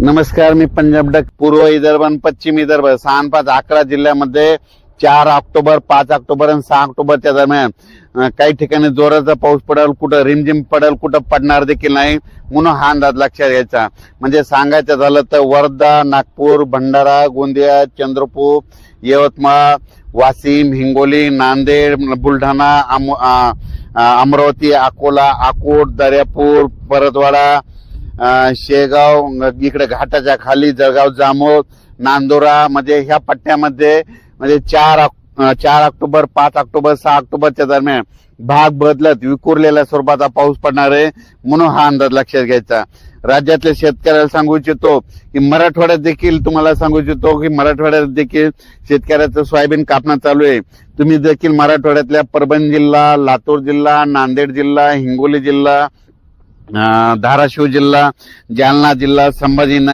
नमस्कार मी पंजाब डक पूर्व विदर्भ आणि पश्चिम विदर्भ. सहा पाच अकरा जिल्ह्यामध्ये चार ऑक्टोबर पाच ऑक्टोबर आणि सहा ऑक्टोबरच्या दरम्यान काही ठिकाणी जोराचा पाऊस पडेल कुठं रिमझिम पडेल कुठं पडणार देखील नाही म्हणून हा अंदाज लक्षात घ्यायचा. म्हणजे सांगायचं झालं तर वर्धा नागपूर भंडारा गोंदिया चंद्रपूर यवतमाळ वाशिम हिंगोली नांदेड बुलढाणा अमरावती अकोला अकोट दर्यापूर परतवाडा शेगाव इकडे घाटाच्या खाली जळगाव जामोद नांदोरा म्हणजे ह्या पट्ट्यामध्ये म्हणजे चार चार ऑक्टोबर पाच ऑक्टोबर सहा ऑक्टोबरच्या दरम्यान भाग बदलत विखुरलेल्या स्वरूपाचा पाऊस पडणार आहे म्हणून हा अंदाज लक्षात घ्यायचा. राज्यातल्या शेतकऱ्याला सांगू इच्छितो की मराठवाड्यात देखील तुम्हाला सांगू इच्छितो की मराठवाड्यात देखील शेतकऱ्याचं सोयाबीन कापणं चालू आहे. तुम्ही देखील मराठवाड्यातल्या परभणी जिल्हा लातूर जिल्हा नांदेड जिल्हा हिंगोली जिल्हा धाराशिव जिल्हा जालना जिल्हा संभाजीनगर